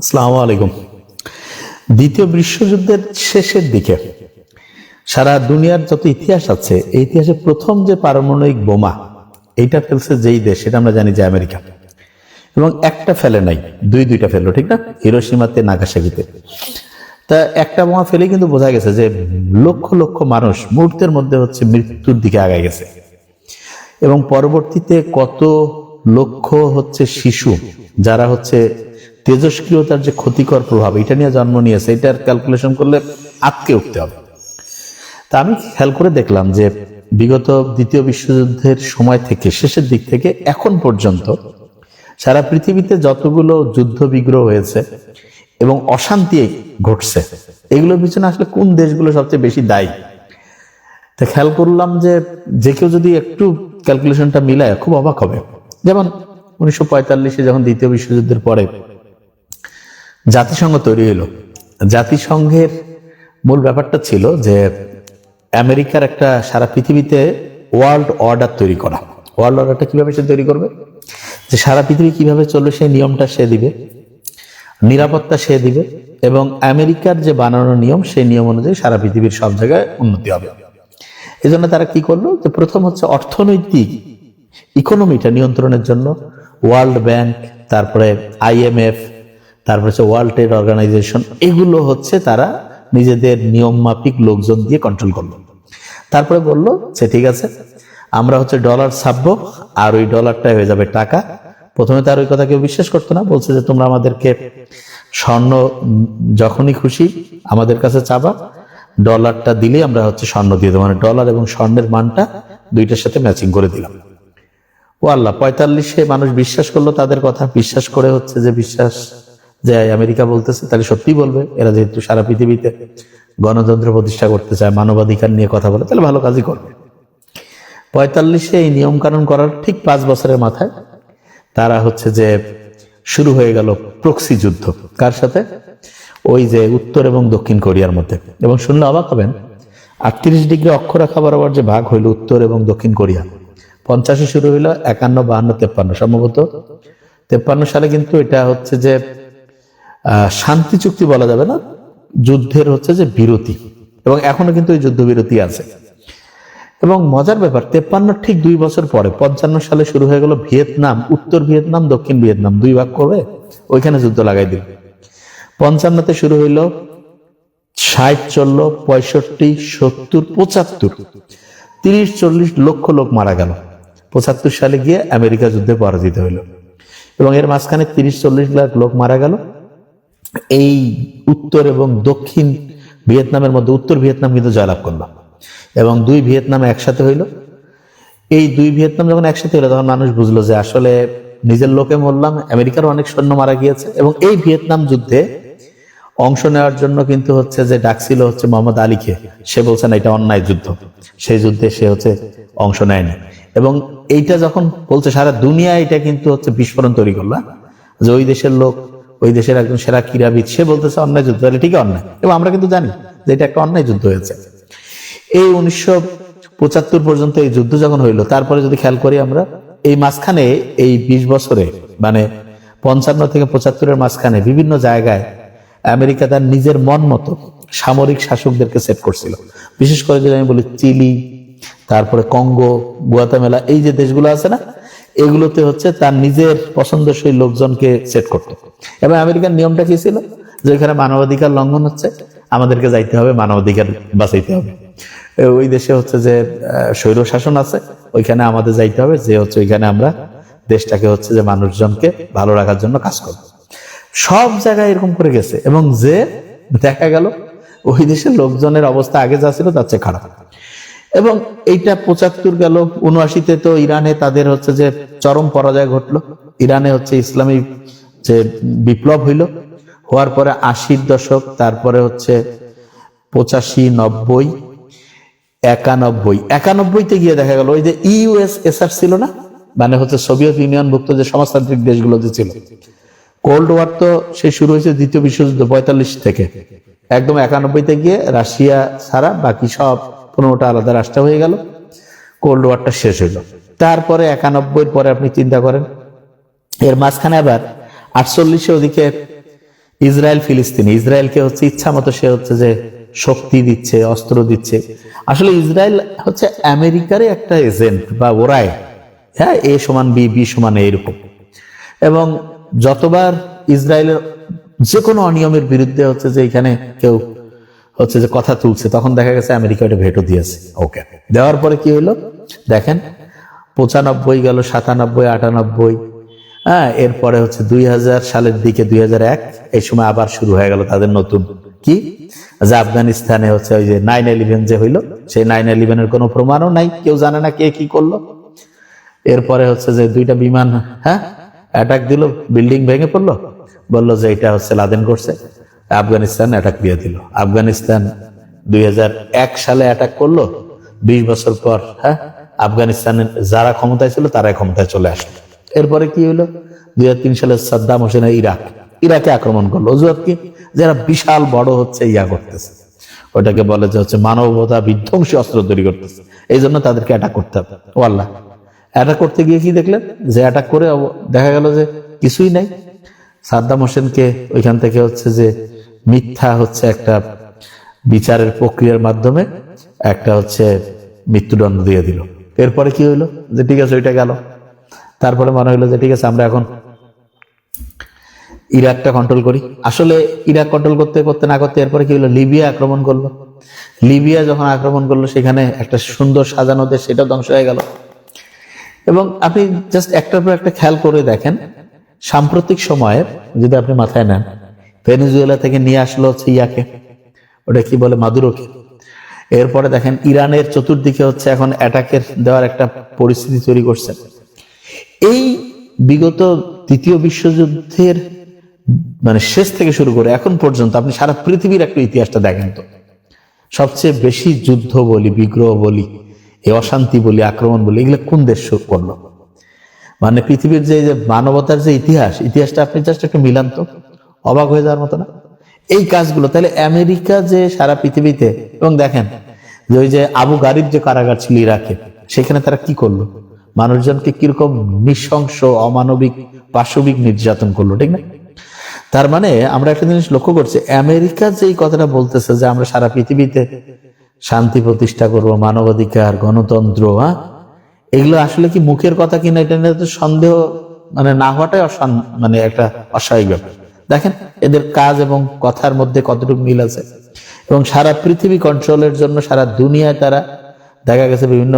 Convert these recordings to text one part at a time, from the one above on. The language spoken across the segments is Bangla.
আসসালামু আলাইকুম। দ্বিতীয় বিশ্বযুদ্ধের শেষের দিকে সারা দুনিয়ার যত ইতিহাস আছে, এই ইতিহাসে প্রথম যে পারমাণবিক বোমা, এইটা ফেলছে যেই দেশ, সেটা আমরা জানি যে আমেরিকা। এবং একটা ফেলে নাই, দুই দুইটা ফেলল, ঠিক না? হিরোসীমাতে, নাগাসাকিতে। তা একটা বোমা ফেলে কিন্তু বোঝা গেছে যে লক্ষ লক্ষ মানুষ মুহূর্তের মধ্যে হচ্ছে মৃত্যুর দিকে আগায় গেছে। এবং পরবর্তীতে কত লক্ষ হচ্ছে শিশু, যারা হচ্ছে তেজস্ক্রিয়তার যে ক্ষতিকর প্রভাব, এটা নিয়ে জন্ম নিয়েছে, এটার ক্যালকুলেশন করলে আটকে উঠতে হবে। তা আমি খেয়াল করে দেখলাম যে বিগত দ্বিতীয় বিশ্বযুদ্ধের সময় থেকে, শেষের দিক থেকে, এখন পর্যন্ত সারা পৃথিবীতে যতগুলো যুদ্ধ বিগ্রহ হয়েছে এবং অশান্তি ঘটছে, এগুলোর পিছনে আসলে কোন দেশগুলো সবচেয়ে বেশি দায়ী? তা খেয়াল করলাম যে যে কেউ যদি একটু ক্যালকুলেশনটা মিলায়, খুব অবাক হবে। যেমন উনিশশো পঁয়তাল্লিশে যখন দ্বিতীয় বিশ্বযুদ্ধের পরে জাতিসংঘ তৈরি হলো জাতিসংঘের মূল ব্যাপারটা ছিল যে আমেরিকার একটা সারা পৃথিবীতে ওয়ার্ল্ড অর্ডার তৈরি করা। ওয়ার্ল্ড অর্ডারটা কীভাবে সে তৈরি করবে? যে সারা পৃথিবী কীভাবে চলবে সেই নিয়মটা সে দিবে, নিরাপত্তা সে দিবে এবং আমেরিকার যে বানানো নিয়ম সেই নিয়ম অনুযায়ী সারা পৃথিবীর সব জায়গায় উন্নতি হবে। এই জন্য তারা কি করল? যে প্রথম হচ্ছে অর্থনৈতিক ইকোনমিটা নিয়ন্ত্রণের জন্য ওয়ার্ল্ড ব্যাংক তারপরে আইএমএফ তারপরে হচ্ছে ওয়ার্ল্ড ট্রেড অর্গানাইজেশন এগুলো হচ্ছে তারা নিজেদের নিয়ম মাফিক লোকজন দিয়ে কন্ট্রোল করল। তারপরে বলল যে ঠিক আছে, আমরা হচ্ছে ডলার ছাপবো আর ওই ডলারটাই হয়ে যাবে টাকা। প্রথমে তার ওই কথা কেউ বিশ্বাস করতো না, বলছে যে তোমরা আমাদেরকে স্বর্ণ যখনই খুশি আমাদের কাছে চাবা ডলারটা দিলেই আমরা হচ্ছে স্বর্ণ দিয়ে দেবো। মানে ডলার এবং স্বর্ণের মানটা দুইটার সাথে ম্যাচিং করে দিলাম। ও আল্লাহ, পঁয়তাল্লিশে মানুষ বিশ্বাস করল, তাদের কথা বিশ্বাস করে হচ্ছে যে বিশ্বাস যে আমেরিকা বলতেছে, তাহলে সত্যি বলবে। এরা যেহেতু সারা পৃথিবীতে গণতন্ত্র প্রতিষ্ঠা করতে চায়, মানবাধিকার নিয়ে কথা বলে, তাহলে ভালো কাজই করবে। পঁয়তাল্লিশে এই নিয়ম কানুন করার ঠিক পাঁচ বছরের মাথায় তারা হচ্ছে যে শুরু হয়ে গেল প্রক্সি যুদ্ধ। কার সাথে? ওই যে উত্তর এবং দক্ষিণ কোরিয়ার মধ্যে। এবং শুনলে অবাক হবেন, আটত্রিশ ডিগ্রি অক্ষরেখা বরাবর যে ভাগ হইল উত্তর এবং দক্ষিণ কোরিয়া। পঞ্চাশে শুরু হইল একান্ন, বাহান্ন, তেপ্পান্ন। সম্ভবত তেপ্পান্ন সালে কিন্তু এটা হচ্ছে যে শান্তি চুক্তি বলা যাবে না, যুদ্ধের হচ্ছে যে বিরতি। এবং এখনও কিন্তু এই যুদ্ধ বিরতি আছে। এবং মজার ব্যাপার, তেপ্পান্ন ঠিক দুই বছর পরে, পঞ্চান্ন সালে শুরু হয়ে গেল ভিয়েতনাম, উত্তর ভিয়েতনাম, দক্ষিণ ভিয়েতনাম, দুই ভাগ করবে ওইখানে যুদ্ধ লাগাই দিল। পঞ্চান্নতে শুরু হইল ষাট, চলল, পঁয়ষট্টি, সত্তর, পঁচাত্তর। তিরিশ, চল্লিশ লক্ষ লোক মারা গেল। পঁচাত্তর সালে গিয়ে আমেরিকা যুদ্ধে পরাজিত হইল। এবং এর মাঝখানে তিরিশ, চল্লিশ লাখ লোক মারা গেল। এই উত্তর এবং দক্ষিণ ভিয়েতনামের মধ্যে, উত্তর ভিয়েতনাম কিন্তু জয়লাভ করল। এবং দুই ভিয়েতনাম একসাথে হইল। এই দুই ভিয়েতনাম যখন একসাথে হলো তখন মানুষ বুঝলো যে আসলে নিজের লোকে মরলাম আমেরিকার অনেক সৈন্য মারা গিয়েছে এবং এই ভিয়েতনাম যুদ্ধে অংশ নেওয়ার জন্য কিন্তু হচ্ছে যে ডাকছিল হচ্ছে মোহাম্মদ আলীকে। সে বলছেন এটা অন্যায় যুদ্ধ। সেই যুদ্ধে সে হচ্ছে অংশ নেয়নি। এবং এইটা যখন বলছে, সারা দুনিয়া এটা কিন্তু হচ্ছে বিস্ফোরণ তৈরি করল হ্যাঁ? যে ওই দেশের লোক ওই দেশের একজন সেরা ক্রীড়াবিদ, সে বলতেছে, অন্যায় যুদ্ধ, তাহলে ঠিকই অন্যায়। এবং আমরা কিন্তু জানি যে এটা একটা অন্যায় যুদ্ধ হয়েছে। এই উনিশশো পঁচাত্তর পর্যন্ত এই যুদ্ধ যখন হইল, তারপরে যদি খেয়াল করি আমরা, এই মাঝখানে এই বিশ বছরে মানে পঞ্চান্ন থেকে পঁচাত্তরের মাঝখানে বিভিন্ন জায়গায় আমেরিকা তার নিজের মন মতো সামরিক শাসকদেরকে সেট করছিল। বিশেষ করে যদি আমি বলি, চিলি, তারপরে কঙ্গো, গুয়াতামেলা, এই যে দেশগুলো আছে না এগুলোতে হচ্ছে তার নিজের পছন্দসই লোকজনকে সেট করত। এবং আমেরিকার নিয়মটা কি ছিল? যে এখানে মানবাধিকার লঙ্ঘন হচ্ছে, আমাদেরকে যাইতে হবে, মানবাধিকার বাঁচাইতে হবে। ওই দেশে হচ্ছে যে স্বৈর শাসন আছে, ওইখানে আমাদের যাইতে হবে, যে হচ্ছে ওইখানে আমরা দেশটাকে হচ্ছে যে মানুষজনকে ভালো রাখার জন্য কাজ করব। সব জায়গায় এরকম করে গেছে, এবং যে দেখা গেল, ওই দেশের লোকজনের অবস্থা আগে যা ছিল তার চেয়ে খারাপ। এবং এইটা পঁচাত্তর গেল, উনআশিতে তো ইরানে তাদের হচ্ছে যে চরম পরাজয় ঘটলো। ইরানে হচ্ছে ইসলামী যে বিপ্লব হইল, হওয়ার পরে আশির দশক, তারপরে হচ্ছে পঁচাশি নব্বই, একানব্বই। একানব্বইতে গিয়ে দেখা গেল, ওই যে ইউএসএসআর ছিল না? মানে হচ্ছে সোভিয়েত ইউনিয়ন ভুক্ত যে সমাজতান্ত্রিক দেশগুলো যে ছিল। কোল্ড ওয়ার তো সে শুরু হয়েছে দ্বিতীয় বিশ্বযুদ্ধ পঁয়তাল্লিশ থেকে। একদম একানব্বইতে গিয়ে রাশিয়া ছাড়া বাকি সব পনেরোটা আলাদা রাষ্ট্র হয়ে গেল কোল্ড ওয়ারটা শেষ হইল। তারপরে একানব্বই পরে আপনি চিন্তা করেন, এর মাঝখানে আবার আটচল্লিশে ওদিকে ইসরায়েল ফিলিস্তিনি, ইসরায়েলকে হচ্ছে ইচ্ছা মতো সে হচ্ছে যে শক্তি দিচ্ছে, অস্ত্র দিচ্ছে। আসলে ইসরায়েল হচ্ছে আমেরিকারই একটা এজেন্ট বা ওরাই। হ্যাঁ এ সমান বি বি সমান এ এরকম। এবং যতবার ইসরায়েলের যে কোনো অনিয়মের বিরুদ্ধে হচ্ছে যে এখানে কেউ হচ্ছে যে কথা তুলছে তখন দেখা গেছে আমেরিকা এটা ভেটো দিয়েছে। ওকে দেওয়ার পরে কি হলো দেখেন পঁচানব্বই গেল সাতানব্বই আটানব্বই। হ্যাঁ এরপরে হচ্ছে দুই হাজার সালের দিকে দুই হাজার এক এই সময় আবার শুরু হয়ে গেল তাদের নতুন। কি? যে আফগানিস্তানে হচ্ছে ওই যে নাইন ইলেভেন যে হইল সেই নাইন ইলেভেনের কোনো প্রমাণও নাই কেউ জানে না কে কি করল। এরপরে হচ্ছে যে দুইটা বিমান হ্যাঁ অ্যাটাক দিল বিল্ডিং ভেঙে পড়ল। বলল যে এটা হচ্ছে লাদেন করছে। আফগানিস্তান অ্যাটাক দিয়ে দিল। আফগানিস্তান দুই হাজার এক সালে অ্যাটাক করল। বিশ বছর পর হ্যাঁ আফগানিস্তানের যারা ক্ষমতায় ছিল তারাই ক্ষমতায় চলে আসলো। এরপরে কি হলো? দুই হাজার তিন সালে সাদ্দাম হোসেনের ইরাক, ইরাকে আক্রমণ করল। অজুহাত কি? যারা বিশাল বড় হচ্ছে, ইয়া করতেছে। ওটাকে বলে যে হচ্ছে মানবতা বিধ্বংসী অস্ত্র তৈরি করতেছে। এই জন্য তাদেরকে অ্যাটাক করতে হবে। ও আল্লাহ অ্যাটাক করতে গিয়ে কি দেখলেন? যে অ্যাটাক করে দেখা গেল যে কিছুই নাই। সাদ্দাম হোসেনকে ওইখান থেকে হচ্ছে যে মিথ্যা হচ্ছে একটা বিচারের প্রক্রিয়ার মাধ্যমে, একটা হচ্ছে মৃত্যুদণ্ড দিয়ে দিল। এরপরে কি হইল? যে ঠিক আছে, ওইটা গেল। তারপরে মনে হইল যে ঠিক আছে, আমরা এখন ইরাকটা কন্ট্রোল করি। আসলে ইরাক কন্ট্রোল করতে করতে না করতে এরপরে কি হলো লিবিয়া আক্রমণ করল। লিবিয়া যখন আক্রমণ করল, সেখানে একটা সুন্দর সাজানো দেশ সেটাও ধ্বংস হয়ে গেল। এবং আপনি জাস্ট একটার পর একটা খেয়াল করে দেখেন, সাম্প্রতিক সময়ে যদি আপনি মাথায় নেন ভেনেজুয়েলা থেকে নিয়ে আসলো হচ্ছে ইয়াকে। ওটা কি বলে? মাদুরোকে। এরপরে দেখেন, ইরানের চতুর্দিকে হচ্ছে এখন অ্যাটাকের দেওয়ার একটা পরিস্থিতি তৈরি করছে। এই বিগত দ্বিতীয় বিশ্বযুদ্ধের মানে শেষ থেকে শুরু করে এখন পর্যন্ত আপনি সারা পৃথিবীর একটা ইতিহাসটা দেখেন তো। সবচেয়ে বেশি যুদ্ধ বলি, বিগ্রহ বলি, এই অশান্তি বলি, আক্রমণ বলি, এগুলো কোন দেশ করল? মানে পৃথিবীর যে মানবতার যে ইতিহাস, ইতিহাসটা আপনি জাস্ট একটু মিলান তো। অবাক হয়ে যাওয়ার মতো না? এই কাজগুলো, তাহলে আমেরিকা যে সারা পৃথিবীতে, এবং দেখেন যে ওই যে আবু গারিব যে কারাগার ছিল ইরাকে, সেখানে তারা কি করল? মানুষজনকে কীরকম নৃশংস, অমানবিক, পাশবিক নির্যাতন করল, ঠিক না? তার মানে আমরা একটা জিনিস লক্ষ্য করছি, আমেরিকা যে এই কথাটা বলতেছে যে আমরা সারা পৃথিবীতে শান্তি প্রতিষ্ঠা করব, মানবাধিকার, গণতন্ত্র হ্যাঁ? এগুলো আসলে কি মুখের কথা কিনা এটা নিয়ে সন্দেহ মানে না হওয়াটাই মানে একটা অস্বাভাবিক ব্যাপার। দেখেন, এদের কাজ এবং কথার মধ্যে কতটুকু মিল আছে। এবং সারা পৃথিবী কন্ট্রোলের জন্য সারা দুনিয়ায় তারা দেখা গেছে বিভিন্ন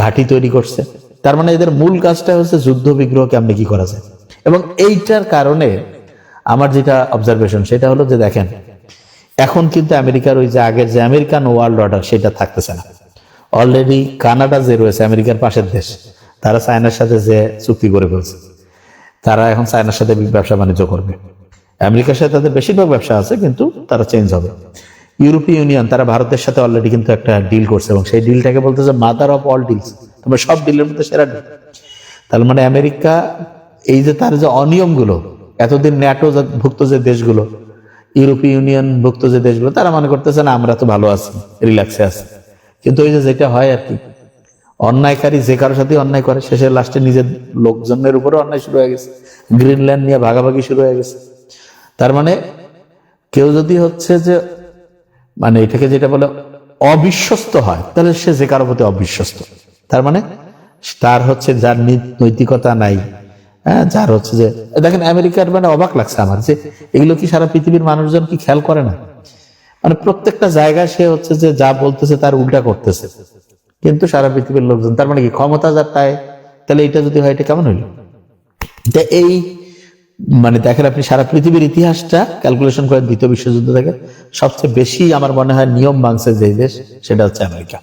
ঘাঁটি তৈরি করছে। তার মানে এদের মূল কাজটা হচ্ছে যুদ্ধ বিগ্রহ কেমনি কি করা যায়। এবং এইটার কারণে আমার যেটা অবজারভেশন সেটা হলো যে দেখেন, এখন কিন্তু আমেরিকার ওই যে আগের যে আমেরিকান ওয়ার্ল্ড অর্ডার সেটা থাকতেছে না। অলরেডি কানাডা যে রয়েছে, আমেরিকার পাশের দেশ, তারা চায়নার সাথে যে চুক্তি করে ফেলছে। তারা এখন চায়নার সাথে ব্যবসা বাণিজ্য করবে। আমেরিকার সাথে তাদের বেশিরভাগ ব্যবসা আছে, কিন্তু তারা চেঞ্জ হবে। ইউরোপীয় ইউনিয়ন, তারা ভারতের সাথে অলরেডি কিন্তু একটা ডিল করছে এবং সেই ডিলটাকে বলতেছে মাদার অফ অল ডিলস তোমরা সব ডিলের মধ্যে সেরা ডিল তার মানে আমেরিকা, এই যে তার যে অনিয়মগুলো, এতদিন ন্যাটো ভুক্ত যে দেশগুলো, ইউরোপীয় ইউনিয়ন ভুক্ত যে দেশগুলো, তারা মনে করতেছে, না, আমরা তো ভালো আছি রিল্যাক্সে আছি। কিন্তু ওই যে যেটা হয় আর কি, অন্যায়কারী যে কারোর সাথে অন্যায় করে, শেষে লাস্টে নিজের লোকজনের উপরে অন্যায় শুরু হয়ে গেছে। গ্রিনল্যান্ড নিয়ে ভাগাভাগি শুরু হয়ে গেছে। তার মানে কেউ যদি হচ্ছে যে মানে এটাকে যেটা বলে অবিশ্বস্ত হয়, তাহলে সে যে কারোর প্রতি অবিশ্বস্ত। তার মানে তার হচ্ছে যার নৈতিকতা নাই হ্যাঁ যার হচ্ছে যে, দেখেন আমেরিকার মানে অবাক লাগছে আমার যে এগুলো কি সারা পৃথিবীর মানুষজন কি খেয়াল করে না? মানে প্রত্যেকটা জায়গায় সে হচ্ছে যে যা বলতেছে তার উল্টা করতেছে। কিন্তু সারা পৃথিবীর লোকজন, তার মানে কি ক্ষমতা যার তাই? তাহলে এটা যদি হয়, এটা কেমন হইল? এই মানে দেখেন আপনি সারা পৃথিবীর ইতিহাসটা ক্যালকুলেশন করে দ্বিতীয় বিশ্বযুদ্ধ থেকে সবচেয়ে বেশি আমার মনে হয় নিয়ম ভাঙছে যে দেশ, সেটা হচ্ছে আমেরিকা।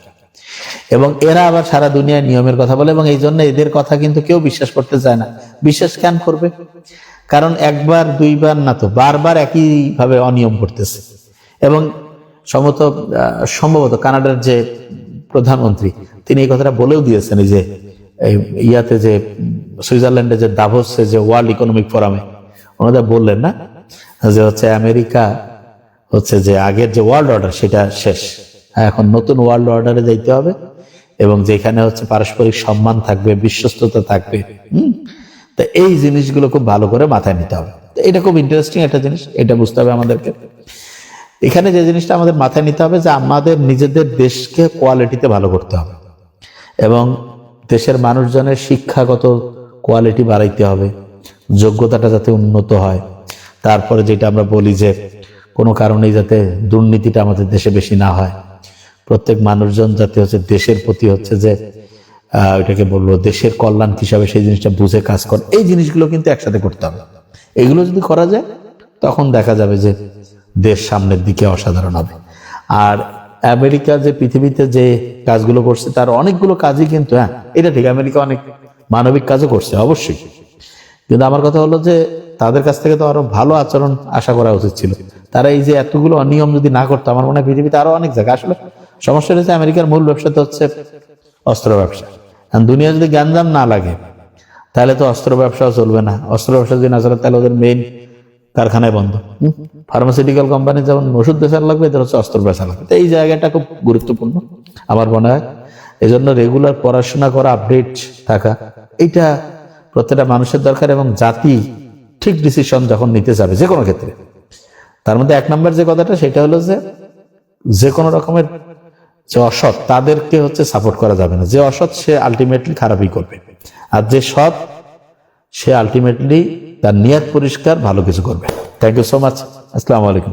এবং এরা আবার সারা দুনিয়ায় নিয়মের কথা বলে এবং এই জন্য এদের কথা কিন্তু কেউ বিশ্বাস করতে চায় না। বিশ্বাস কেন করবে? কারণ একবার, দুইবার না তো, বারবার একই ভাবে অনিয়ম করতেছে। এবং সম্ভবত সম্ভবত কানাডার যে প্রধানমন্ত্রী, তিনি এই কথাটা বলেও দিয়েছেন যে ইয়াতে যে সুইজারল্যান্ডে যে দাভোসে যে ওয়ার্ল্ড ইকোনমিক ফোরামে, ওনারা বললেন না যে হচ্ছে আমেরিকা হচ্ছে যে আগের যে ওয়ার্ল্ড অর্ডার সেটা শেষ। এখন নতুন ওয়ার্ল্ড অর্ডারে যাইতে হবে এবং যেখানে হচ্ছে পারস্পরিক সম্মান থাকবে, বিশ্বস্ততা থাকবে, হুম? তা এই জিনিসগুলো খুব ভালো করে মাথায় নিতে হবে। এটা খুব ইন্টারেস্টিং একটা জিনিস, এটা বুঝতে হবে আমাদেরকে। এখানে যে জিনিসটা আমাদের মাথায় নিতে হবে যে আমাদের নিজেদের দেশকে কোয়ালিটিতে ভালো করতে হবে এবং দেশের মানুষজনের শিক্ষাগত কোয়ালিটি বাড়াইতে হবে, যোগ্যতাটা যাতে উন্নত হয়। তারপরে যেটা আমরা বলি যে, কোনো কারণেই যাতে দুর্নীতিটা আমাদের দেশে বেশি না হয়। প্রত্যেক মানুষজন যাতে হচ্ছে দেশের প্রতি হচ্ছে যে ওইটাকে বলব দেশের কল্যাণ হিসাবে সেই জিনিসটা বুঝে কাজ করে। এই জিনিসগুলো কিন্তু একসাথে করতে হবে। এগুলো যদি করা যায়, তখন দেখা যাবে যে, দেশ সামনের দিকে অসাধারণ হবে। আর আমেরিকা যে পৃথিবীতে যে কাজগুলো করছে, তার অনেকগুলো কাজই কিন্তু হ্যাঁ এটা ঠিক, আমেরিকা অনেক মানবিক কাজও করছে, অবশ্যই। কিন্তু আমার কথা হলো যে, তাদের কাছ থেকে তো আরও ভালো আচরণ আশা করা উচিত ছিল। তারা এই যে এতগুলো অনিয়ম যদি না করতো, আমার মনে হয় পৃথিবীতে আরও অনেক জায়গা। আসলে সমস্যা রয়েছে আমেরিকার মূল ব্যবসাতে হচ্ছে অস্ত্র ব্যবসা। দুনিয়া যদি জ্ঞানজাম না লাগে, তাহলে তো অস্ত্র ব্যবসাও চলবে না। অস্ত্র ব্যবসা যদি না চলে, তাহলে ওদের মেইন কারখানায় বন্ধ। ফার্মাসিউটিক্যাল কোম্পানি যেমন ওষুধ বেচা লাগবে, এদের হচ্ছে অস্ত্র বেচা লাগবে। এই জায়গাটা খুব গুরুত্বপূর্ণ, আমার মনে হয়। এই জন্য রেগুলার পড়াশোনা করা আপডেট থাকা, এটা প্রত্যেকটা মানুষের দরকার এবং জাতি ঠিক ডিসিশন যখন নিতে যাবে যে কোনো ক্ষেত্রে। তার মধ্যে এক নম্বর যে কথাটা, সেটা হলো যে যে কোনো রকমের যে অসৎ, তাদেরকে হচ্ছে সাপোর্ট করা যাবে না। যে অসৎ, সে আলটিমেটলি খারাপই করবে। আর যে সৎ, সে আলটিমেটলি তার নিয়ত পরিষ্কার ভালো কিছু করবে। থ্যাংক ইউ সো মাচ আসসালামু আলাইকুম।